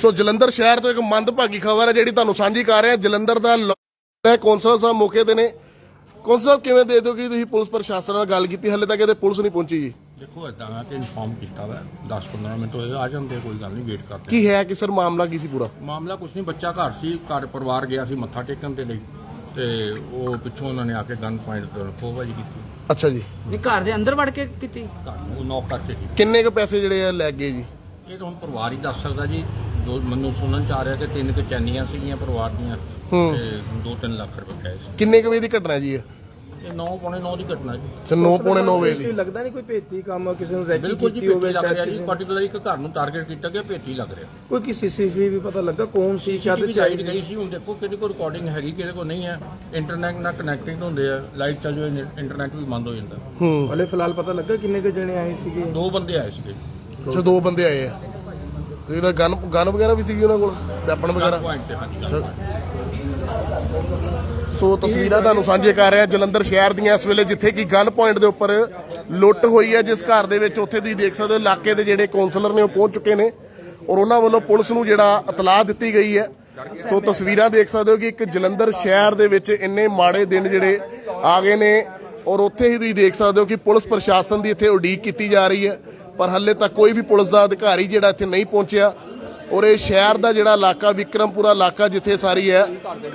ਸੋ ਜਲੰਧਰ ਸ਼ਹਿਰ ਤੋਂ ਇੱਕ ਮੰਦਭਾਗੀ ਖਬਰ ਹੈ ਜਿਹੜੀ ਤੁਹਾਨੂੰ ਸਾਂਝੀ ਕਰ ਰਹੇ। ਹਾਂ ਜਲੰਧਰ ਦਾ ਕੌਂਸਲ ਸਾਹਿਬ ਮੌਕੇ ਤੇ ਨੇ। ਕੌਂਸਲ ਸਾਹਿਬ ਕਿਵੇਂ ਦੇ ਦਿਓ ਕਿ ਤੁਸੀਂ ਪੁਲਿਸ ਪ੍ਰਸ਼ਾਸਨ ਨਾਲ ਗੱਲ ਕੀਤੀ? ਹਲੇ ਤੱਕ ਇਹਦੇ ਪੁਲਿਸ ਨਹੀਂ ਪਹੁੰਚੀ ਜੀ। ਦੇਖੋ ਇਦਾਂ ਆ ਕਿ ਇਨਫਾਰਮ ਕੀਤਾ ਵਾ। 10-15 ਮਿੰਟ ਹੋਏ ਆ ਜਾਂਦੇ ਕੋਈ ਗੱਲ ਨਹੀਂ ਵੇਟ ਕਰਦੇ ਕੀ ਹੈ? ਕਿ ਸਰ ਮਾਮਲਾ ਕੀ ਸੀ ਪੂਰਾ? ਮਾਮਲਾ ਕੁਛ ਨਹੀਂ ਬੱਚਾ ਘਰ ਸੀ ਘਰ ਪਰਿਵਾਰ ਗਿਆ ਸੀ ਮੱਥਾ ਟੇਕਣ ਦੇ ਲਈ। ਤੇ ਉਹ ਪਿੱਛੋਂ ਉਹਨਾਂ ਨੇ ਆ ਕੇ ਗਨ ਪੁਆਇੰਟ ਤੋਂ ਖੋਹਬਾਜੀ ਕੀਤੀ। ਅੱਛਾ ਜੀ। ਨਹੀਂ ਘਰ ਦੇ ਅੰਦਰ ਵੜ ਕੇ ਕੀਤੀ? ਘਰ ਨੂੰ ਨੌਕ ਕਰਕੇ ਕੀਤੀ। ਕਿੰਨੇ ਕੁ ਪੈਸੇ ਜਿਹੜੇ ਆ ਲੈ ਗਏ ਜੀ? ਇਹ ਤਾਂ ਹੁਣ ਪਰਿਵਾਰ ਹੀ ਦੱਸ ਸਕਦਾ ਜੀ। ਜੋ ਮੈਨੂੰ ਸੁਣਨ ਚ ਆ ਰਿਹਾ ਕਿ ਤਿੰਨ ਕੁ ਚੈਨੀਆਂ ਸੀਗੀਆਂ ਪਰਿਵਾਰ ਦੀਆਂ ਹੂੰ। ਤੇ 2-3 ਲੱਖ ਰੁਪਏ ਕਹੇ ਸੀ ਕਿੰਨੇ ਕੁ ਵਜੇ ਦੀ ਘਟਨਾ ਜੀ ਇਹ? ਇਹ 9 ਪੌਣੇ 9 ਦੀ ਘਟਨਾ ਜੀ। ਤੇ 9 ਪੌਣੇ 9 ਵਜੇ ਦੀ। ਲੱਗਦਾ ਨਹੀਂ ਕੋਈ ਭੇਤੀ ਕੰਮ ਕਿਸੇ ਨੂੰ ਰੈਕੀ ਬਿਲਕੁਲ ਜੀ ਕੀਤੀ ਹੋਵੇ ਭੇਤੀ ਲੱਗ ਰਿਹਾ ਜੀ। ਕਿਸੇ- ਪਾਰਟਿਕੂਲਰ ਇੱਕ ਘਰ ਨੂੰ ਟਾਰਗੇਟ ਕੀਤਾ ਗਿਆ ਭੇਤੀ ਲੱਗ ਰਿਹਾ। ਕੋਈ ਕਿਸੇ ਸੀਸੀਟੀਵੀ ਵੀ ਪਤਾ ਲੱਗਾ ਕੌਣ ਸੀ ਸ਼ਾਇਦ ਲਾਈਟ ਗਈ ਸੀ ਹੁਣ ਦੇਖੋ ਕਿਹਦੇ ਕੋਲ ਰਿਕਾਰਡਿੰਗ ਹੈਗੀ ਕਿਹਦੇ ਕੋਲ ਨਹੀਂ ਹੈ। ਇੰਟਰਨੈਟ ਨਾਲ ਕਨੈਕਟਿੰਗ ਹੁੰਦੇ ਆ। ਲਾਈਟ ਚੱਲ ਜਾਵੇ ਇੰਟਰਨੈਟ ਵੀ ਬੰਦ ਹੋ ਜਾਂਦਾ। ਹੂੰ। ਹਲੇ ਫਿਲਹਾਲ ਪਤਾ ਲੱਗਾ ਕਿੰਨੇ ਕੁ ਜਣੇ ਆਏ ਸੀਗੇ? ਦੋ ਬੰਦੇ ਆਏ ਸੀਗੇ। ਅੱਛਾ ਦੋ ਬੰਦੇ ਆਏ ਆ। ਇਹਦਾ ਗਨ ਗਨ ਵਗੈਰਾ ਵੀ ਸੀਗੀ ਉਹਨਾਂ ਕੋਲ ਵੈਪਨ ਵਗੈਰਾ? ਸੋ ਤਸਵੀਰਾਂ ਤੁਹਾਨੂੰ ਸਾਂਝੇ ਕਰ ਰਿਹਾ ਜਲੰਧਰ ਸ਼ਹਿਰ ਦੀਆਂ ਇਸ ਵੇਲੇ ਜਿੱਥੇ ਕਿ ਗਨ ਪੁਆਇੰਟ ਦੇ ਉੱਪਰ ਲੁੱਟ ਹੋਈ ਹੈ ਜਿਸ ਘਰ ਦੇ ਵਿੱਚ ਉੱਥੇ ਤੁਸੀਂ ਦੇਖ ਸਕਦੇ ਹੋ ਇਲਾਕੇ ਦੇ ਜਿਹੜੇ ਕਾਉਂਸਲਰ ਨੇ ਉਹ ਪਹੁੰਚ ਚੁੱਕੇ ਨੇ ਔਰ ਉਹਨਾਂ ਵੱਲੋਂ ਪੁਲਿਸ ਨੂੰ ਜਿਹੜਾ ਇਤਲਾਹ ਦਿੱਤੀ ਗਈ ਹੈ। ਸੋ ਤਸਵੀਰਾਂ ਦੇਖ ਸਕਦੇ ਹੋ ਕਿ ਇੱਕ ਜਲੰਧਰ ਸ਼ਹਿਰ ਦੇ ਵਿੱਚ ਇੰਨੇ ਮਾੜੇ ਦਿਨ ਜਿਹੜੇ ਆ ਗਏ ਨੇ ਔਰ ਉੱਥੇ ਹੀ ਤੁਸੀਂ ਦੇਖ ਸਕਦੇ ਹੋ ਕਿ ਪੁਲਿਸ ਪ੍ਰਸ਼ਾਸਨ ਦੀ ਇੱਥੇ ਉਡੀਕ ਕੀਤੀ ਜਾ ਰਹੀ ਹੈ। ਪਰ ਹੱਲੇ ਤੱਕ ਕੋਈ ਵੀ ਪੁਲਿਸ ਦਾ ਅਧਿਕਾਰੀ ਜਿਹੜਾ ਇੱਥੇ ਨਹੀਂ ਪਹੁੰਚਿਆ। ਔਰ ਇਹ ਸ਼ਹਿਰ ਦਾ ਜਿਹੜਾ ਇਲਾਕਾ, ਵਿਕਰਮਪੁਰਾ ਇਲਾਕਾ ਜਿੱਥੇ ਸਾਰੀ ਹੈ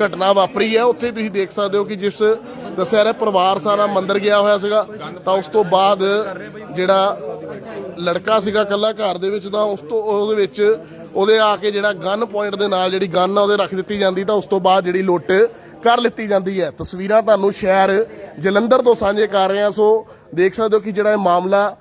ਘਟਨਾ ਵਾਪਰੀ ਹੈ, ਉੱਥੇ ਤੁਸੀਂ ਦੇਖ ਸਕਦੇ ਹੋ ਕਿ ਜਿਸ ਦੱਸਿਆ ਪਰਿਵਾਰ ਸਾਰਾ ਮੰਦਰ ਗਿਆ ਹੋਇਆ ਸੀਗਾ। ਤਾਂ ਉਸ ਤੋਂ ਬਾਅਦ ਜਿਹੜਾ ਲੜਕਾ ਸੀਗਾ ਕੱਲਾ ਘਰ ਦੇ ਵਿੱਚ, ਤਾਂ ਉਸ ਤੋਂ ਉਹਦੇ ਵਿੱਚ ਉਹਦੇ ਆ ਕੇ ਜਿਹੜਾ ਗਨ ਪੁਆਇੰਟ ਦੇ ਨਾਲ ਜਿਹੜੀ ਗਨ ਆ ਉਹਦੇ ਰੱਖ ਦਿੱਤੀ ਜਾਂਦੀ, ਤਾਂ ਉਸ ਤੋਂ ਬਾਅਦ ਜਿਹੜੀ ਲੁੱਟ ਕਰ ਲਿੱਤੀ ਜਾਂਦੀ ਹੈ। ਤਸਵੀਰਾਂ ਤੁਹਾਨੂੰ ਸ਼ਹਿਰ ਜਲੰਧਰ ਤੋਂ ਸਾਂਝੇ ਕਰ ਰਹੇ ਹਾਂ ਸੋ ਦੇਖ ਸਕਦੇ ਹੋ ਕਿ ਜਿਹੜਾ ਇਹ ਮਾਮਲਾ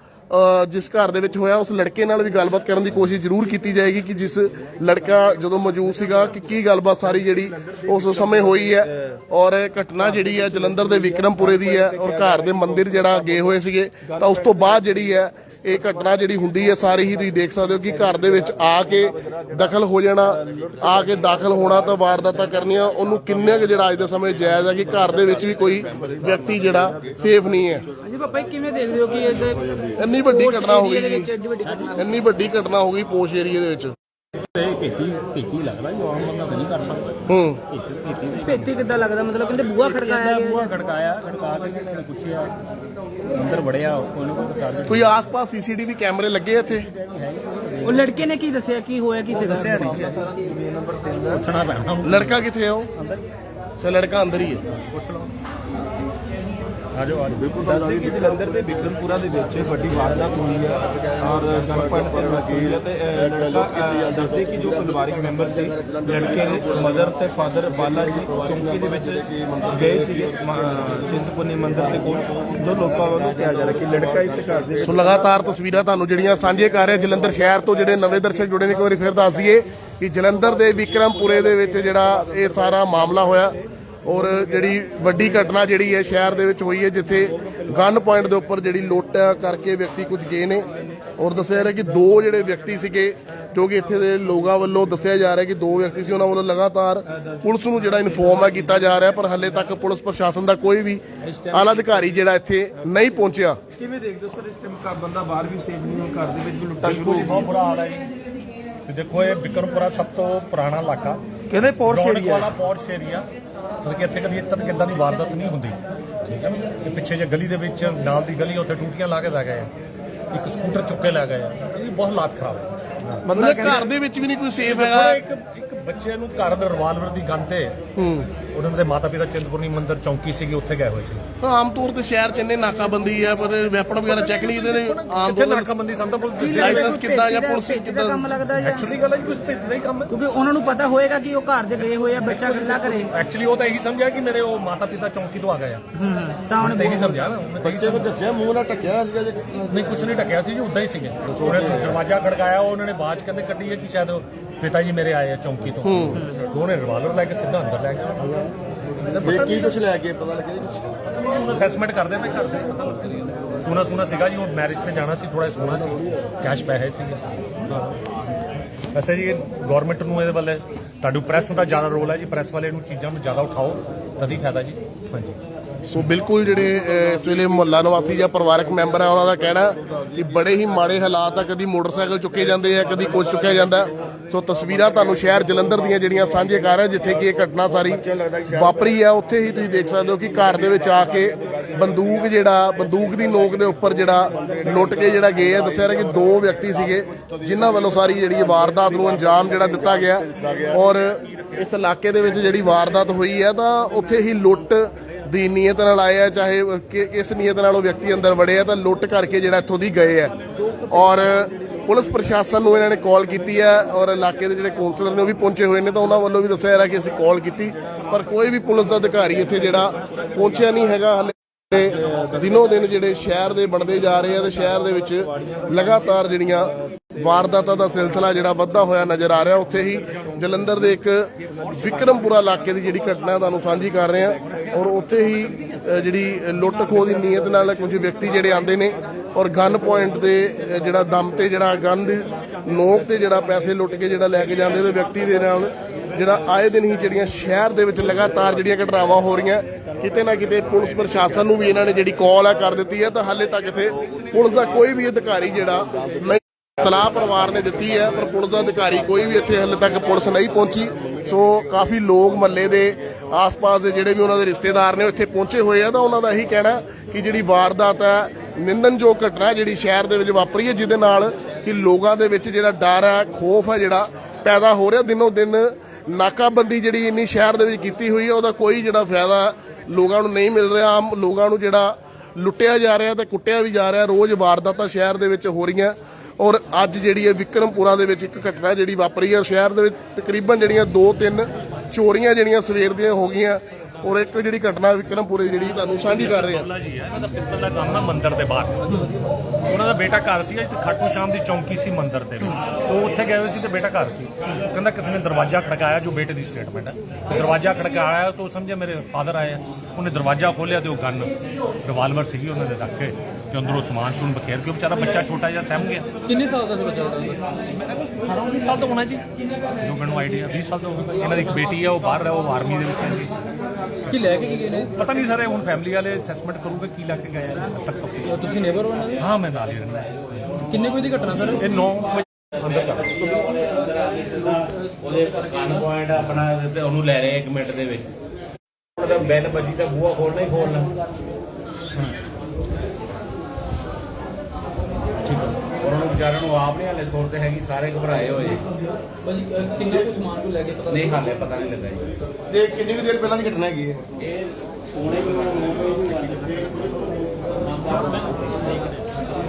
ਜਿਸ ਘਰ ਦੇ ਵਿੱਚ ਹੋਇਆ, ਉਸ ਲੜਕੇ ਨਾਲ ਵੀ ਗੱਲਬਾਤ ਕਰਨ ਦੀ ਕੋਸ਼ਿਸ਼ ਜ਼ਰੂਰ ਕੀਤੀ ਜਾਏਗੀ ਕਿ ਜਿਸ ਲੜਕਾ ਜਦੋਂ ਮੌਜੂਦ ਸੀਗਾ ਕਿ ਕੀ ਗੱਲਬਾਤ ਸਾਰੀ ਜਿਹੜੀ ਉਸ ਸਮੇਂ ਹੋਈ ਹੈ ਔਰ ਇਹ ਘਟਨਾ ਜਿਹੜੀ ਹੈ ਜਲੰਧਰ ਦੇ ਵਿਕਰਮਪੁਰੇ ਦੀ ਹੈ ਔਰ ਘਰ ਦੇ ਮੰਦਿਰ ਜਿਹੜਾ ਗਏ ਹੋਏ ਸੀਗੇ, ਤਾਂ ਉਸ ਤੋਂ ਬਾਅਦ ਜਿਹੜੀ ਹੈ ਇਹ ਘਟਨਾ ਜਿਹੜੀ ਹੁੰਦੀ ਹੈ ਸਾਰੀ ਹੀ ਤੁਸੀਂ ਦੇਖ ਸਕਦੇ ਹੋ ਕਿ ਘਰ ਦੇ ਵਿੱਚ ਆ ਕੇ ਦਖਲ ਹੋ ਜਾਣਾ ਆ ਕੇ ਦਾਖਲ ਹੋਣਾ ਤਾਂ ਵਾਰਦਾਤਾਂ ਕਰਨੀਆਂ ਉਹਨੂੰ ਕਿੰਨੇ ਕੁ ਜਿਹੜਾ ਅੱਜ ਦੇ ਸਮੇਂ ਜਾਇਜ਼ ਹੈ ਕਿ ਘਰ ਦੇ ਵਿੱਚ ਵੀ ਕੋਈ ਵਿਅਕਤੀ ਜਿਹੜਾ ਸੇਫ ਨਹੀਂ ਹੈ। ਹਾਂਜੀ ਪਾਪਾ ਜੀ ਕਿਵੇਂ ਦੇਖਦੇ ਹੋ ਕਿ ਇਹ ਇੰਨੀ ਵੱਡੀ ਘਟਨਾ ਹੋ ਗਈ ਜੀ। ਇੰਨੀ ਵੱਡੀ ਘਟਨਾ ਹੋ ਗਈ। ਪੋਸ਼ ਏਰੀਏ ਦੇ ਵਿੱਚ। ਤੇ ਭੇਤੀ ਭੇਤੀ ਲੱਗਦਾ ਜੀ ਆਮ ਬੰਦਾ ਤਾਂ ਨਹੀਂ ਕਰ ਸਕਦਾ। ਹੂੰ। ਭੇਤੀ ਕਿੱਦਾਂ ਲੱਗਦਾ? ਮਤਲਬ ਕਹਿੰਦੇ ਬੂਹਾ ਖੜਕਾਇਆ ਗਿਆ ਬੂਹਾ ਖੜਕਾਇਆ ਖੜਕਾ ਕੇ ਕਿਸੇ ਨੇ ਪੁੱਛਿਆ ਅੰਦਰ ਵੜਿਆ ਉਹਨੂੰ ਕੋਈ ਟਾਰਗੇਟ ਕੋਈ ਆਸ-ਪਾਸ ਸੀਸੀਟੀਵੀ ਕੈਮਰੇ ਲੱਗੇ ਆ ਇੱਥੇ ਉਹ ਲੜਕੇ ਨੇ ਕੀ ਦੱਸਿਆ? ਕੀ ਹੋਇਆ? ਕੀ ਸੀਗਾ? ਦੱਸਿਆ ਨਹੀਂ ਪੁੱਛਣਾ ਪੈਣਾ। ਉਹਨੂੰ। ਲੜਕਾ ਕਿੱਥੇ ਹੈ ਉਹ? ਅੱਛਾ ਲੜਕਾ ਅੰਦਰ ਹੀ ਹੈ। ਪੁੱਛ ਲਓ। ਆਜੋ ਆਜੋ। ਬਿਲਕੁਲ ਦੱਸਦੇ ਕਿ ਜਲੰਧਰ ਦੇ ਵਿਕਰਮਪੁਰਾ ਦੇ ਵਿੱਚ ਵੱਡੀ ਵਾਰਦਾਤ ਹੋਈ ਹੈ ਔਰ ਗਨਪਨ ਤੇ ਲੱਗੀ ਹੈ ਤੇ ਅਹ, ਲੜਕਾ ਅਹ, ਦੱਸਦੇ ਕਿ ਜੋ ਪਰਿਵਾਰਿਕ ਮੈਂਬਰ ਸੀ ਲੜਕੇ ਦੇ ਮਦਰ ਤੇ ਫਾਦਰ ਬਾਲਾ ਜੀ ਚੌਂਕੀ ਦੇ ਵਿੱਚ ਗਏ ਸੀਗੇ ਮ- ਅਹ, ਚਿੰਤਪੁਰਨੀ ਮੰਦਿਰ ਦੇ ਕੋਲ ਜੋ ਲੋਕਾਂ ਵੱਲੋਂ ਕਿਹਾ ਜਾ ਰਿਹਾ ਕਿ ਲੜਕਾ ਇਸ ਘਰ ਦੇ ਵਿੱਚ ਸੋ ਲਗਾਤਾਰ ਤਸਵੀਰਾਂ ਤੁਹਾਨੂੰ ਜਿਹੜੀਆਂ ਸਾਂਝੇ ਕਰ ਰਹੇ ਜਲੰਧਰ ਸ਼ਹਿਰ ਤੋਂ ਜਿਹੜੇ ਨਵੇਂ ਦਰਸ਼ਕ ਜੁੜੇ ਨੇ ਇੱਕ ਵਾਰੀ ਫਿਰ ਦੱਸ ਦਈਏ ਕਿ ਜਲੰਧਰ ਦੇ ਵਿਕਰਮਪੁਰੇ ਦੇ ਵਿੱਚ ਜਿਹੜਾ ਇਹ ਸਾਰਾ ਮਾਮਲਾ ਹੋਇਆ ਔਰ ਜਿਹੜੀ ਵੱਡੀ ਘਟਨਾ ਜਿਹੜੀ ਹੈ ਸ਼ਹਿਰ ਦੇ ਵਿੱਚ ਹੋਈ ਹੈ ਜਿੱਥੇ ਗਨ ਪੁਆਇੰਟ ਦੇ ਉੱਪਰ ਜਿਹੜੀ ਲੁੱਟ ਕਰਕੇ ਵਿਅਕਤੀ ਕੁਝ ਗਏ ਨੇ। ਔਰ ਦੱਸਿਆ ਜਾ ਰਿਹਾ ਕਿ ਦੋ ਜਿਹੜੇ ਵਿਅਕਤੀ ਸੀਗੇ ਜੋ ਕਿ ਇੱਥੇ ਦੇ ਲੋਕਾਂ ਵੱਲੋਂ ਦੱਸਿਆ ਜਾ ਰਿਹਾ ਕਿ ਦੋ ਵਿਅਕਤੀ ਸੀ ਉਹਨਾਂ ਵੱਲੋਂ ਲਗਾਤਾਰ ਪੁਲਿਸ ਨੂੰ ਜਿਹੜਾ ਇਨਫੋਰਮ ਹੈ ਕੀਤਾ ਜਾ ਰਿਹਾ ਪਰ ਹੱਲੇ ਤੱਕ ਪੁਲਿਸ ਪ੍ਰਸ਼ਾਸਨ ਦਾ ਕੋਈ ਵੀ ਆਲਾ ਅਧਿਕਾਰੀ ਜਿਹੜਾ ਇੱਥੇ ਨਹੀਂ ਪਹੁੰਚਿਆ। ਕਿਵੇਂ ਦੇਖਦੇ ਹੋ ਸਰ ਇਸ ਟਾਈਮ ਬੰਦਾ ਬਾਹਰ ਵੀ ਸੇਫ ਨਹੀਂ ਹੋ ਘਰ ਦੇ ਵਿੱਚ ਵੀ ਲੁੱਟਾਂ ਸ਼ੁਰੂ ਹੋ ਬਹੁਤ ਬੁਰਾ ਹਾਲ ਹੈ ਜੀ। ਤੇ ਦੇਖੋ ਇਹ ਬਿਕਰਮਪੁਰਾ ਸਭ ਤੋਂ ਪੁਰਾਣਾ ਇਲਾਕਾ। ਕਹਿੰਦੇ ਪੌਰਸ਼ ਏਰੀਆ ਵਾਲਾ ਪੌਰਸ਼ ਏਰੀਆ। ਮਤਲਬ ਕਿ ਇੱਥੇ ਕਦੀ ਇੱਥੇ ਤੱਕ ਇਦਾਂ ਦੀ ਵਾਰਦਾਤ ਨਹੀਂ ਹੁੰਦੀ। ਠੀਕ ਹੈ? ਤੇ ਪਿੱਛੇ ਜੇ ਗਲੀ ਦੇ ਵਿੱਚ ਨਾਲ ਦੀ ਗਲੀ ਉੱਥੇ ਟੂਟੀਆਂ ਲਾ ਕੇ ਬਹਿ ਗਏ ਆ। ਇੱਕ ਸਕੂਟਰ ਚੁੱਕ ਕੇ ਲੈ ਗਏ ਆ। ਇਹ ਬਹੁਤ ਹਾਲਾਤ ਖਰਾਬ ਹੈ ਬੰਦਾ ਘਰ ਦੇ ਵਿੱਚ ਵੀ ਨਹੀਂ ਕੋਈ ਸੇਫ ਹੈਗਾ? ਇੱਕ ਇੱਕ ਬੱਚੇ ਨੂੰ ਘਰ ਦੇ ਰਿਵਾਲਵਰ ਦੀ ਗਨ ਤੇ ਹੂੰ। ਉਹਨਾਂ ਦੇ ਮਾਤਾ ਪਿਤਾ ਚਿੰਤਪੁਰਨੀ ਮੰਦਿਰ ਚੌਂਕੀ ਸੀਗੀ ਉੱਥੇ ਗਏ ਹੋਏ ਸੀ। ਤਾਂ ਆਮ ਤੌਰ ਤੇ ਸ਼ਹਿਰ ਚ ਇੰਨੇ ਨਾਕਾਬੰਦੀ ਆ ਪਰ ਵੈਪਨ ਵਗੈਰਾ ਚੈੱਕ ਨਹੀਂ ਇਹਦੇ ਨੇ ਆਮ ਕਿੱਥੇ ਤੌਰ ਨਾਕਾਬੰਦੀ? ਸੰਤਾ ਪੁਲਿਸ ਦੀ ਲਾਇਸੈਂਸ ਕਿੱਦਾਂ ਜਾਂ ਪੁਲਿਸ ਕਿੱਦਾਂ? ਕੰਮ ਲੱਗਦਾ ਜਾਂ ਐਕਚੁਅਲੀ ਗੱਲ ਹੈ ਜੀ ਕੁਝ ਭੇਜ ਦਾ ਹੀ ਕੰਮ ਹੈ। ਕਿਉਂਕਿ ਉਹਨਾਂ ਨੂੰ ਪਤਾ ਹੋਏਗਾ ਕਿ ਉਹ ਘਰ ਦੇ ਗਏ ਹੋਏ ਆ ਬੱਚਾ ਇਕੱਲਾ ਘਰੇ। ਐਕਚੁਅਲੀ ਉਹ ਤਾਂ ਇਹੀ ਸਮਝਿਆ ਕਿ ਮੇਰੇ ਉਹ ਮਾਤਾ ਪਿਤਾ ਚੌਂਕੀ ਤੋਂ ਆ ਗਏ ਆ। ਤਾਂ ਉਹਨੇ ਤਾਂ ਇਹੀ ਸਮਝਿਆ ਨਾ ਉਹਨੇ ਤਾਂ ਇਹੀ ਸਮਝਿਆ। ਦੱਸਿਆ ਮੂੰਹ ਨਾਲ ਟੱਕਿਆ ਸੀਗਾ ਜੇ ਨਹੀਂ ਕੁਛ ਨਹੀਂ ਢੱਕਿਆ ਸੀ ਜੀ ਉਦਾਂ ਹੀ ਸੀਗੇ। ਉਹਨੇ ਦਰਵਾਜ਼ਾ ਖੜਕਾਇਆ ਉਹਨਾਂ ਨੇ ਬਾਅਦ 'ਚ ਕਹਿੰਦੇ ਕੱਢੀ ਹੈ ਕਿ ਸ਼ਾਇਦ ਪਿਤਾ ਜੀ ਮੇਰੇ ਆਏ ਆ ਚੌਂਕੀ ਤੋਂ। ਉਹਨੇ ਰਿਵਾਲਵਰ ਲੈ ਕੇ ਸਿੱਧਾ ਅੰਦਰ ਲੈ ਗਿਆ। ਦੇਖ ਕੀ ਕੁਛ ਲੈ ਕੇ ਪਤਾ ਲੱਗਿਆ ਜੀ ਕੁਛ ਅਸੈਸਮੈਂਟ ਕਰਦੇ ਪਏ ਘਰ ਦੇ? ਪਤਾ ਲੱਗ ਸੋਨਾ ਸੋਨਾ ਸੀਗਾ ਜੀ ਉਹ ਮੈਰਿਜ ਤੇ ਜਾਣਾ ਸੀ ਥੋੜਾ ਸੋਨਾ ਸੀ। ਕੈਸ਼ ਪੈਸੇ ਸੀਗੇ ਵੈਸੇ ਜੀ ਗਵਰਨਮੈਂਟ ਨੂੰ ਇਹਦੇ ਵੱਲੇ ਤੁਹਾਡੀ ਪ੍ਰੈਸ ਦਾ ਜ਼ਿਆਦਾ ਰੋਲ ਹੈ ਜੀ ਪ੍ਰੈਸ ਵਾਲੇ ਨੂੰ ਚੀਜ਼ਾਂ ਨੂੰ ਜ਼ਿਆਦਾ ਉਠਾਓ ਤਦ ਹੀ ਫਾਇਦਾ ਜੀ। ਹਾਂਜੀ। ਸੋ ਬਿਲਕੁਲ ਜਿਹੜੇ ਇਸ ਵੇਲੇ ਮੁਹੱਲਾ ਨਿਵਾਸੀ ਜਾਂ ਪਰਿਵਾਰਕ ਮੈਂਬਰ ਆ, ਉਹਨਾਂ ਦਾ ਕਹਿਣਾ ਕਿ ਬੜੇ ਹੀ ਮਾੜੇ ਹਾਲਾਤ ਆ, ਕਦੀ ਮੋਟਰਸਾਈਕਲ ਚੁੱਕੇ ਜਾਂਦੇ ਆ, ਕਦੀ ਕੁਝ ਚੁੱਕਿਆ ਜਾਂਦਾ। ਸੋ ਤਸਵੀਰਾਂ ਤੁਹਾਨੂੰ ਸ਼ਹਿਰ ਜਲੰਧਰ ਦੀਆਂ ਜਿਹੜੀਆਂ ਸਾਂਝੇ ਕਰ ਰਿਹਾ ਜਿੱਥੇ ਕਿ ਇਹ ਘਟਨਾ ਸਾਰੀ ਵਾਪਰੀ ਹੈ ਉੱਥੇ ਹੀ ਤੁਸੀਂ ਦੇਖ ਸਕਦੇ ਹੋ ਕਿ ਘਰ ਦੇ ਵਿੱਚ ਆ ਕੇ ਬੰਦੂਕ ਜਿਹੜਾ, ਬੰਦੂਕ ਦੀ ਨੋਕ ਦੇ ਉੱਪਰ ਜਿਹੜਾ ਲੁੱਟ ਕੇ ਜਿਹੜਾ ਗਏ ਆ, ਦੱਸਿਆ ਰਿਹਾ ਕਿ ਦੋ ਵਿਅਕਤੀ ਸੀਗੇ, ਜਿਨ੍ਹਾਂ ਵੱਲੋਂ ਸਾਰੀ ਜਿਹੜੀ ਵਾਰਦਾਤ ਨੂੰ ਅੰਜਾਮ ਜਿਹੜਾ ਦਿੱਤਾ ਗਿਆ। ਔਰ ਇਸ ਇਲਾਕੇ ਦੇ ਵਿੱਚ ਜਿਹੜੀ ਵਾਰਦਾਤ ਹੋਈ ਹੈ ਤਾਂ ਉੱਥੇ ਹੀ ਲੁੱਟ ਦੀ ਨੀਅਤ ਨਾਲ ਆਏ ਆ, ਚਾਹੇ ਕਿਸ ਨੀਅਤ ਨਾਲ ਉਹ ਵਿਅਕਤੀ ਅੰਦਰ ਵੜੇ ਆ, ਤਾਂ ਲੁੱਟ ਕਰਕੇ ਜਿਹੜਾ ਇੱਥੋਂ ਦੀ ਗਏ ਆ। ਔਰ ਪੁਲਿਸ ਪ੍ਰਸ਼ਾਸਨ ਨੂੰ ਇਹਨਾਂ ਨੇ ਕਾਲ ਕੀਤੀ ਹੈ ਔਰ ਇਲਾਕੇ ਦੇ ਜਿਹੜੇ ਕੌਂਸਲਰ ਨੇ ਉਹ ਵੀ ਪਹੁੰਚੇ ਹੋਏ ਨੇ, ਤਾਂ ਉਹਨਾਂ ਵੱਲੋਂ ਵੀ ਦੱਸਿਆ ਜਾ ਰਿਹਾ ਕਿ ਅਸੀਂ ਕਾਲ ਕੀਤੀ, ਪਰ ਕੋਈ ਵੀ ਪੁਲਿਸ ਦਾ ਅਧਿਕਾਰੀ ਇੱਥੇ ਜਿਹੜਾ ਪਹੁੰਚਿਆ ਨਹੀਂ ਹੈਗਾ, ਹਾਲੇ ਦਿਨੋ ਦਿਨ ਜਿਹੜੇ ਸ਼ਹਿਰ ਦੇ ਬਣਦੇ ਜਾ ਰਹੇ ਆ, ਤੇ ਸ਼ਹਿਰ ਦੇ ਵਿੱਚ ਲਗਾਤਾਰ ਜਿਹੜੀਆਂ ਵਾਰਦਾਤਾਂ ਦਾ ਸਿਲਸਿਲਾ ਜਿਹੜਾ ਵੱਧਦਾ ਹੋਇਆ ਨਜ਼ਰ ਆ ਰਿਹਾ, ਉੱਥੇ ਹੀ ਜਲੰਧਰ ਦੇ ਇੱਕ ਵਿਕਰਮਪੁਰਾ ਇਲਾਕੇ ਦੀ ਜਿਹੜੀ ਘਟਨਾ ਤੁਹਾਨੂੰ ਸਾਂਝੀ ਕਰ ਰਹੇ ਹਾਂ। ਔਰ ਉੱਥੇ ਹੀ ਜਿਹੜੀ ਲੁੱਟ ਖੋਹ ਦੀ ਨੀਅਤ ਨਾਲ ਕੁਝ ਵਿਅਕਤੀ ਜਿਹੜੇ ਆਂਦੇ ਨੇ ਔਰ ਗਨ ਪੁਆਇੰਟ ਦੇ ਜਿਹੜਾ ਦਮ ਤੇ ਜਿਹੜਾ ਗਨ ਦੀ ਨੋਕ ਤੇ ਜਿਹੜਾ ਪੈਸੇ ਲੁੱਟ ਕੇ ਜਿਹੜਾ ਲੈ ਕੇ ਜਾਂਦੇ ਤੇ ਵਿਅਕਤੀ ਦੇ ਨਾਲ, ਜਿਹੜਾ ਆਏ ਦਿਨ ਹੀ ਜਿਹੜੀਆਂ ਸ਼ਹਿਰ ਦੇ ਵਿੱਚ ਲਗਾਤਾਰ ਜਿਹੜੀਆਂ ਘਟਨਾਵਾਂ ਹੋ ਰਹੀਆਂ, ਕਿਤੇ ਨਾ ਕਿਤੇ ਪੁਲਿਸ ਪ੍ਰਸ਼ਾਸਨ ਨੂੰ ਵੀ ਇਹਨਾਂ ਨੇ ਜਿਹੜੀ ਕਾਲ ਆ ਕਰ ਦਿੱਤੀ ਹੈ, ਤਾਂ ਹਾਲੇ ਤੱਕ ਇੱਥੇ ਪੁਲਿਸ ਦਾ ਕੋਈ ਵੀ ਅਧਿਕਾਰੀ ਜਿਹੜਾ ਨਹੀਂ ਤਲਾਹ ਪਰਿਵਾਰ ਨੇ ਦਿੱਤੀ ਹੈ, ਪਰ ਪੁਲਿਸ ਦਾ ਅਧਿਕਾਰੀ ਕੋਈ ਵੀ ਇੱਥੇ ਹਾਲੇ ਤੱਕ ਪੁਲਿਸ ਨਹੀਂ ਪਹੁੰਚੀ। ਸੋ ਕਾਫੀ ਲੋਕ ਮੱਲੇ ਦੇ ਆਸ-ਪਾਸ ਦੇ ਜਿਹੜੇ ਵੀ ਉਹਨਾਂ ਦੇ ਰਿਸ਼ਤੇਦਾਰ ਨੇ ਉਹ ਇੱਥੇ ਪਹੁੰਚੇ ਹੋਏ ਆ, ਤਾਂ ਉਹਨਾਂ ਦਾ ਇਹੀ ਕਹਿਣਾ ਕਿ ਜਿਹੜੀ ਵਾਰਦਾਤ ਹੈ ਨਿੰਦਨਯੋਗ ਘਟਨਾ ਜਿਹੜੀ ਸ਼ਹਿਰ ਦੇ ਵਿੱਚ ਵਾਪਰੀ ਹੈ, ਜਿਹਦੇ ਨਾਲ ਕਿ ਲੋਕਾਂ ਦੇ ਵਿੱਚ ਜਿਹੜਾ ਡਰ ਹੈ, ਖੋਫ ਹੈ ਜਿਹੜਾ ਪੈਦਾ ਹੋ ਰਿਹਾ। ਦਿਨੋਂ ਦਿਨ ਨਾਕਾਬੰਦੀ ਜਿਹੜੀ ਇੰਨੀ ਸ਼ਹਿਰ ਦੇ ਵਿੱਚ ਕੀਤੀ ਹੋਈ ਹੈ, ਉਹਦਾ ਕੋਈ ਜਿਹੜਾ ਫਾਇਦਾ ਲੋਕਾਂ ਨੂੰ ਨਹੀਂ ਮਿਲ ਰਿਹਾ। ਆਮ ਲੋਕਾਂ ਨੂੰ ਜਿਹੜਾ ਲੁੱਟਿਆ ਜਾ ਰਿਹਾ ਤੇ ਕੁੱਟਿਆ ਵੀ ਜਾ ਰਿਹਾ। ਰੋਜ਼ ਵਾਰਦਾਤਾਂ ਸ਼ਹਿਰ ਦੇ ਵਿੱਚ ਹੋ ਰਹੀਆਂ। ਔਰ ਅੱਜ ਜਿਹੜੀ ਹੈ ਵਿਕਰਮਪੁਰਾ ਦੇ ਵਿੱਚ ਇੱਕ ਘਟਨਾ ਜਿਹੜੀ ਵਾਪਰੀ ਹੈ ਸ਼ਹਿਰ ਦੇ ਵਿੱਚ ਤਕਰੀਬਨ ਜਿਹੜੀਆਂ 2-3 ਚੋਰੀਆਂ ਜਿਹੜੀਆਂ ਸਵੇਰ ਦੀਆਂ ਹੋ ਗਈਆਂ ਔਰ ਇੱਕ ਜਿਹੜੀ ਘਟਨਾ ਵਿਕਰਮਪੁਰੇ ਦੀ ਜਿਹੜੀ ਤੁਹਾਨੂੰ ਸਾਂਝੀ ਕਰ ਰਹੇ ਹਾਂ। ਅੱਲਾ ਜੀ ਹੈ ਇਹਨਾਂ ਦਾ ਪਿੱਤਲ ਦਾ ਕੰਮ ਹੈ ਮੰਦਿਰ ਦੇ ਬਾਹਰ। ਉਹਨਾਂ ਦਾ ਬੇਟਾ ਘਰ ਸੀ ਤੇ ਖਾਟੂ ਸ਼ਾਮ ਦੀ ਚੌਂਕੀ ਸੀ ਮੰਦਿਰ ਦੇ ਵਿੱਚ। ਉਹ ਉੱਥੇ ਗਏ ਹੋਏ ਸੀ ਤੇ ਬੇਟਾ ਘਰ ਸੀ। ਕਹਿੰਦਾ ਕਿਸੇ ਨੇ ਦਰਵਾਜ਼ਾ ਖੜਕਾਇਆ ਜੋ ਬੇਟੇ ਦੀ ਸਟੇਟਮੈਂਟ ਹੈ। ਦਰਵਾਜ਼ਾ ਖੜਕਾਇਆ ਤਾਂ ਉਹ ਸਮਝਿਆ ਮੇਰੇ ਫਾਦਰ ਆਏ ਉਹਨੇ ਦਰਵਾਜ਼ਾ ਖੋਲ੍ਹਿਆ ਤੇ ਉਹ ਗਨ ਰਿਵਾਲਵਰ ਸੀਗੀ ਉਹਨਾਂ ਦੇ ਰੱਖ ਕੇ ਤੇ ਅੰਦਰੋਂ ਸਮਾਨ ਸਮੂਨ ਬਖੇਰ ਕੇ ਉਹ ਵਿਚਾਰਾ ਬੱਚਾ ਛੋਟਾ ਜਿਹਾ ਸਹਿਮ ਗਿਆ। ਕਿੰਨੇ ਸਾਲ ਦਾ ਸੀ ਬੱਚਾ 18 ਸਾਲ ਦਾ ਹੋਣਾ ਜੀ। ਜੋ ਮੈਨੂੰ ਆਈਡੀਆ 20 ਸਾਲ ਦਾ ਹੋਊਗਾ ਇਹਨਾਂ ਦੀ ਇੱਕ ਬੇਟੀ ਹੈ ਉਹ ਬਾਹਰ ਹੈ ਉਹ ਆਰਮੀ ਦੇ ਵਿੱਚ ਹੈ ਜੀ। ਕੀ ਲੈ ਕੇ ਕੀ ਗਏ ਨੇ? ਪਤਾ ਨਹੀਂ ਸਰ ਹੁਣ ਫੈਮਿਲੀ ਵਾਲੇ ਅਸੈਸਮੈਂਟ ਕਰੂਗੇ ਕੀ ਲੱਗ ਕੇ ਗਏ ਆ ਤੱਕ ਤਾਂ ਪੁੱਛ ਤੁਸੀਂ ਨੇਬਰ ਉਹਨਾਂ ਦੇ? ਹਾਂ ਮੈਂ ਨਾਲ ਹੀ ਰਹਿੰਦਾ। ਕਿੰਨੇ ਕੋਈ ਦੀ ਘਟਨਾ ਸਰ? ਇਹ 9 ਅੰਦਰ ਕਰ ਉਹਦੇ ਗਨ ਪੁਆਇੰਟ ਆਪਣਾ ਤੇ ਉਹਨੂੰ ਲੈ ਰਹੇ 1 ਮਿੰਟ ਦੇ ਵਿੱਚ। ਉਹਦਾ ਬੈਲ ਵੱਜੀ ਤਾਂ ਬੂਹਾ ਖੋਲਣਾ ਹੀ ਖੋਲਣਾ ਠੀਕ ਹੈ ਉਹਨਾਂ ਨੂੰ ਵਿਚਾਰਿਆਂ ਨੂੰ ਆਪ ਨਹੀਂ ਹਾਲੇ ਸੁਰਤ ਹੈਗੀ ਸਾਰੇ ਘਬਰਾਏ ਹੋਏ ਕਿੰਨਾ ਕੁ ਸਮਾਨ ਕੋ ਲੈ ਕੇ ਪਤਾ ਨਹੀਂ ਹਾਲੇ ਪਤਾ ਨਹੀਂ ਲੱਗਾ ਜੀ। ਤੇ ਕਿੰਨੀ ਕੁ ਦੇਰ ਪਹਿਲਾਂ ਦੀ ਘਟਨਾ ਹੈਗੀ ਹੈ? ਇਹ ਸੋਨੇ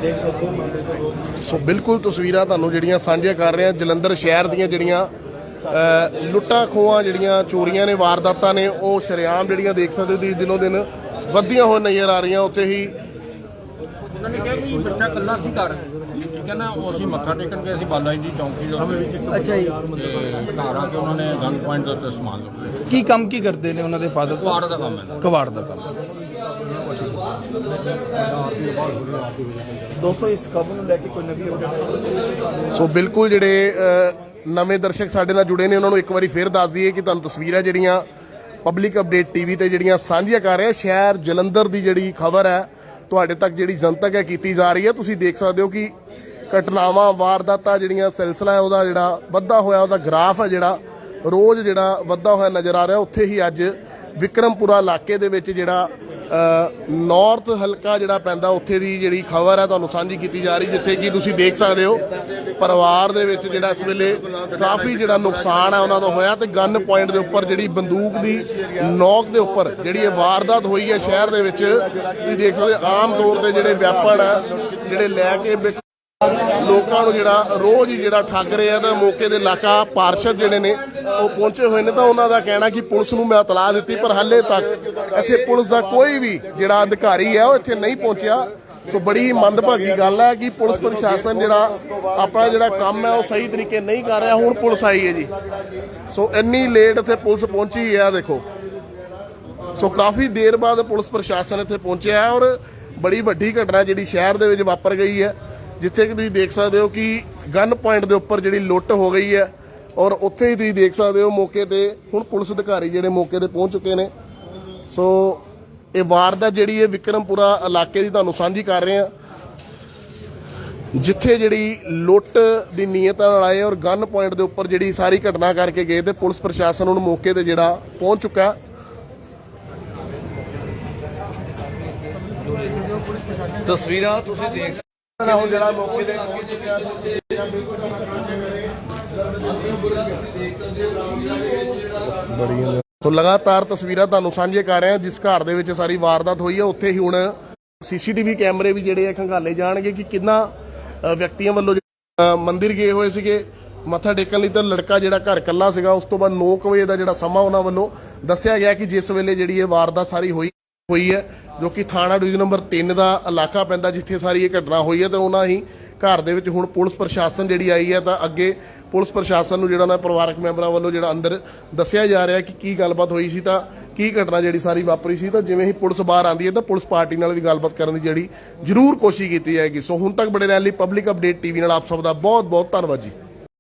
ਦੇਖ ਸਕਦੇ ਹੋ। ਸੋ ਬਿਲਕੁਲ ਤਸਵੀਰਾਂ ਤੁਹਾਨੂੰ ਜਿਹੜੀਆਂ ਸਾਂਝੀਆਂ ਕਰ ਰਹੇ ਹਾਂ ਜਲੰਧਰ ਸ਼ਹਿਰ ਦੀਆਂ ਜਿਹੜੀਆਂ ਅ, ਲੁੱਟਾਂ ਖੋਹਾਂ ਜਿਹੜੀਆਂ ਚੋਰੀਆਂ ਨੇ ਵਾਰਦਾਤਾਂ ਨੇ ਉਹ ਸ਼ਰੇਆਮ ਜਿਹੜੀਆਂ ਦੇਖ ਸਕਦੇ ਹੋ ਤੁਸੀਂ ਦਿਨੋਂ ਦਿਨ ਵੱਧਦੀਆਂ ਹੋਣ ਨਜ਼ਰ ਆ ਰਹੀਆਂ ਉੱਥੇ ਹੀ ਉਹਨਾਂ ਨੇ ਕਿਹਾ ਵੀ ਬੱਚਾ ਕੱਲਾ ਸੀ ਘਰ। ਠੀਕ ਹੈ ਨਾ ਉਹ ਅਸੀਂ ਮੱਥਾ ਟੇਕਣ ਗਏ ਸੀ ਬਾਲਾ ਜੀ ਦੀ ਚੌਂਕੀ ਦੇ ਵਿੱਚ ਅੱਛਾ ਜੀ। ਤੇ ਘਰ ਆ ਕੇ ਉਹਨਾਂ ਨੇ ਗਨ ਪੁਆਇੰਟ ਦੇ ਉੱਤੇ ਸਮਾਨ ਲੁੱਟ ਲਿਆ। ਕੀ ਕੰਮ ਕੀ ਕਰਦੇ ਨੇ ਉਹਨਾਂ ਦੇ ਫਾਦਰ ਕੁਆੜ ਦਾ ਕੰਮ ਹੈ ਕਵਾੜ ਦਾ ਕੰਮ। ਦੋਸਤੋ ਇਸ ਖਬਰ ਨੂੰ ਲੈ ਕੇ ਕੋਈ ਨਵੀਂ ਸੋ ਬਿਲਕੁਲ ਜਿਹੜੇ ਅ, ਨਵੇਂ ਦਰਸ਼ਕ ਸਾਡੇ ਨਾਲ ਜੁੜੇ ਨੇ ਉਹਨਾਂ ਨੂੰ ਇੱਕ ਵਾਰੀ ਫੇਰ ਦੱਸ ਦਈਏ ਕਿ ਤੁਹਾਨੂੰ ਤਸਵੀਰਾਂ ਜਿਹੜੀਆਂ ਪਬਲਿਕ ਅਪਡੇਟ ਟੀਵੀ ਤੇ ਜਿਹੜੀਆਂ ਸਾਂਝੀਆਂ ਕਰ ਰਹੇ ਸ਼ਹਿਰ ਜਲੰਧਰ ਦੀ ਜਿਹੜੀ ਖਬਰ ਹੈ ਤੁਹਾਡੇ ਤੱਕ ਜਿਹੜੀ ਜਨਤਕ ਹੈ ਕੀਤੀ ਜਾ ਰਹੀ ਹੈ। ਤੁਸੀਂ ਦੇਖ ਸਕਦੇ ਹੋ ਕਿ ਘਟਨਾਵਾਂ, ਵਾਰਦਾਤਾਂ ਜਿਹੜੀਆਂ ਸਿਲਸਿਲਾ ਹੈ, ਉਹਦਾ ਜਿਹੜਾ ਵੱਧਾ ਹੋਇਆ, ਉਹਦਾ ਗ੍ਰਾਫ ਹੈ ਜਿਹੜਾ ਰੋਜ਼ ਜਿਹੜਾ ਵੱਧਾ ਹੋਇਆ ਨਜ਼ਰ ਆ ਰਿਹਾ। ਉੱਥੇ ਹੀ ਅੱਜ ਵਿਕਰਮਪੁਰਾ ਇਲਾਕੇ ਦੇ ਵਿੱਚ ਜਿਹੜਾ ਨਾਰਥ ਹਲਕਾ ਜਿਹੜਾ ਪੈਂਦਾ, ਉੱਥੇ ਦੀ ਜਿਹੜੀ ਖਬਰ ਹੈ ਤੁਹਾਨੂੰ ਸਾਂਝੀ ਕੀਤੀ ਜਾ ਰਹੀ, ਜਿੱਥੇ ਕਿ ਤੁਸੀਂ ਦੇਖ ਸਕਦੇ ਹੋ, ਪਰਿਵਾਰ ਦੇ ਵਿੱਚ ਜਿਹੜਾ ਇਸ ਵੇਲੇ ਕਾਫੀ ਜਿਹੜਾ ਨੁਕਸਾਨ ਹੈ ਉਹਨਾਂ ਦਾ ਹੋਇਆ ਤੇ ਗਨ ਪੁਆਇੰਟ ਦੇ ਉੱਪਰ ਜਿਹੜੀ ਬੰਦੂਕ ਦੀ ਨੌਕ ਦੇ ਉੱਪਰ ਜਿਹੜੀ ਇਹ ਵਾਰਦਾਤ ਹੋਈ ਹੈ ਸ਼ਹਿਰ ਦੇ ਵਿੱਚ, ਤੁਸੀਂ ਦੇਖ ਸਕਦੇ ਹੋ, ਆਮ ਤੌਰ ਤੇ ਜਿਹੜੇ ਵੈਪਨ ਆ, ਜਿਹੜੇ ਲੈ ਕੇ ਲੋਕਾਂ ਨੂੰ ਜਿਹੜਾ ਰੋਜ਼ ਹੀ ਜਿਹੜਾ ਠੱਗ ਰਿਹਾ ਤਾਂ ਮੌਕੇ ਦੇ ਇਲਾਕਾ ਪਾਰਸ਼ਦ ਜਿਹੜੇ ਨੇ, ਉਹ ਪਹੁੰਚੇ ਹੋਏ ਨੇ ਤਾਂ ਉਹਨਾਂ ਦਾ ਕਹਿਣਾ ਕਿ ਪੁਲਿਸ ਨੂੰ ਮੈਂ ਇਤਲਾਹ ਦਿੱਤੀ, ਪਰ ਹਾਲੇ ਤੱਕ ਇੱਥੇ ਪੁਲਿਸ ਦਾ ਕੋਈ ਵੀ ਜਿਹੜਾ ਅਧਿਕਾਰੀ ਹੈ ਉਹ ਇੱਥੇ ਨਹੀਂ ਪਹੁੰਚਿਆ। ਸੋ ਬੜੀ ਮੰਦਭਾਗੀ ਗੱਲ ਹੈ ਕਿ ਪੁਲਿਸ ਪ੍ਰਸ਼ਾਸਨ ਜਿਹੜਾ ਆਪਣਾ ਜਿਹੜਾ ਕੰਮ ਹੈ ਉਹ ਸਹੀ ਤਰੀਕੇ ਨਹੀਂ ਕਰ ਰਿਹਾ, ਹੁਣ ਪੁਲਿਸ ਆਈ ਹੈ ਜੀ। ਸੋ ਇੰਨੀ ਲੇਟ ਇੱਥੇ ਪੁਲਿਸ ਪਹੁੰਚੀ ਹੈ ਦੇਖੋ। ਸੋ ਕਾਫੀ ਦੇਰ ਬਾਅਦ ਪੁਲਿਸ ਪ੍ਰਸ਼ਾਸਨ ਇੱਥੇ ਪਹੁੰਚਿਆ ਹੈ ਔਰ ਬੜੀ ਵੱਡੀ ਘਟਨਾ ਜਿਹੜੀ ਸ਼ਹਿਰ ਦੇ ਵਿੱਚ ਵਾਪਰ ਗਈ ਹੈ। ਜਿੱਥੇ ਕਿ ਤੁਸੀਂ ਦੇਖ ਸਕਦੇ ਹੋ ਕਿ ਗਨ ਪੁਆਇੰਟ ਦੇ ਉੱਪਰ ਜਿਹੜੀ ਲੁੱਟ ਹੋ ਗਈ ਹੈ ਔਰ ਉੱਥੇ ਹੀ ਤੁਸੀਂ ਦੇਖ ਸਕਦੇ ਹੋ ਮੌਕੇ ਤੇ ਹੁਣ ਪੁਲਿਸ ਅਧਿਕਾਰੀ ਜਿਹੜੇ ਮੌਕੇ ਤੇ ਪਹੁੰਚ ਚੁੱਕੇ ਨੇ। ਸੋ ਇਹ ਵਾਰਦਾਤ ਜਿਹੜੀ ਹੈ ਵਿਕਰਮਪੁਰਾ ਇਲਾਕੇ ਦੀ ਤੁਹਾਨੂੰ ਸਾਂਝੀ ਕਰ ਰਹੇ ਹਾਂ। ਜਿੱਥੇ ਜਿਹੜੀ ਲੁੱਟ ਦੀ ਨੀਅਤ ਨਾਲ ਆਏ ਔਰ ਗਨ ਪੁਆਇੰਟ ਦੇ ਉੱਪਰ ਜਿਹੜੀ ਸਾਰੀ ਘਟਨਾ ਕਰਕੇ ਗਏ ਤੇ ਪੁਲਿਸ ਪ੍ਰਸ਼ਾਸਨ ਹੁਣ ਮੌਕੇ ਤੇ ਜਿਹੜਾ ਪਹੁੰਚ ਚੁੱਕਾ। ਤਸਵੀਰਾਂ ਤੁਸੀਂ ਦੇਖ ਸਕਦੇ ਹੁਣ ਜਿਹੜਾ ਮੌਕੇ ਤੇ ਪਹੁੰਚ ਚੁੱਕਿਆ ਤਸਵੀਰਾਂ ਬਿਲਕੁਲ ਤੁਹਾਨੂੰ ਸਾਂਝੇ ਕਰੇ ਬੜੀਆਂ ਤੋ ਲਗਾਤਾਰ ਤਸਵੀਰਾਂ ਤੁਹਾਨੂੰ ਸਾਂਝੇ ਕਰ ਰਹੇ ਹਾਂ, ਜਿਸ ਘਰ ਦੇ ਵਿੱਚ ਸਾਰੀ ਵਾਰਦਾਤ ਹੋਈ ਹੈ। ਉੱਥੇ ਹੀ ਹੁਣ ਸੀਸੀਟੀਵੀ ਕੈਮਰੇ ਵੀ ਜਿਹੜੇ ਆ ਖੰਗਾਲੇ ਜਾਣਗੇ ਕਿ ਕਿੰਨਾ ਵਿਅਕਤੀਆਂ ਵੱਲੋਂ ਮੰਦਿਰ ਗਏ ਹੋਏ ਸੀਗੇ। ਮੱਥਾ ਟੇਕਣ ਲਈ ਤਾਂ ਲੜਕਾ ਜਿਹੜਾ ਘਰ ਕੱਲਾ ਸੀਗਾ, ਉਸ ਤੋਂ ਬਾਅਦ 9 ਵਜੇ ਦਾ ਜਿਹੜਾ ਸਮਾਂ ਉਹਨਾਂ ਵੱਲੋਂ ਦੱਸਿਆ ਗਿਆ ਕਿ ਜਿਸ ਵੇਲੇ ਜਿਹੜੀ ਇਹ ਵਾਰਦਾਤ ਸਾਰੀ ਹੋਈ ਹੋਈ ਹੈ, ਜੋ ਕਿ ਥਾਣਾ ਡਿਵੀਜ਼ਨ ਨੰਬਰ 3 ਦਾ ਇਲਾਕਾ ਪੈਂਦਾ ਜਿੱਥੇ ਸਾਰੀ ਇਹ ਘਟਨਾ ਹੋਈ ਹੈ ਤੇ ਉਹਨਾਂ ਹੀ ਘਰ ਦੇ ਵਿੱਚ ਹੁਣ ਪੁਲਿਸ ਪ੍ਰਸ਼ਾਸਨ ਜਿਹੜੀ ਆਈ ਹੈ ਤਾਂ ਅੱਗੇ ਪੁਲਿਸ ਪ੍ਰਸ਼ਾਸਨ ਨੂੰ ਜਿਹੜਾ ਨਾ ਪਰਿਵਾਰਕ ਮੈਂਬਰਾਂ ਵੱਲੋਂ ਜਿਹੜਾ ਅੰਦਰ ਦੱਸਿਆ ਜਾ ਰਿਹਾ ਕਿ ਕੀ ਗੱਲਬਾਤ ਹੋਈ ਸੀ ਤਾਂ ਕੀ ਘਟਨਾ ਜਿਹੜੀ ਸਾਰੀ ਵਾਪਰੀ ਸੀ ਤਾਂ ਜਿਵੇਂ ਹੀ ਪੁਲਿਸ ਬਾਹਰ ਆਂਦੀ ਹੈ ਤਾਂ ਪੁਲਿਸ ਪਾਰਟੀ ਨਾਲ ਵੀ ਗੱਲਬਾਤ ਕਰਨ ਦੀ ਜਿਹੜੀ ਜ਼ਰੂਰ ਕੋਸ਼ਿਸ਼ ਕੀਤੀ ਜਾਏਗੀ। ਸੋ ਹੁਣ ਤੱਕ ਬੜੇ ਰਹਿਣ ਲਈ ਪਬਲਿਕ ਅਪਡੇਟ ਟੀਵੀ ਨਾਲ ਆਪ ਸਭ ਦਾ ਬਹੁਤ ਬਹੁਤ ਧੰਨਵਾਦ ਜੀ।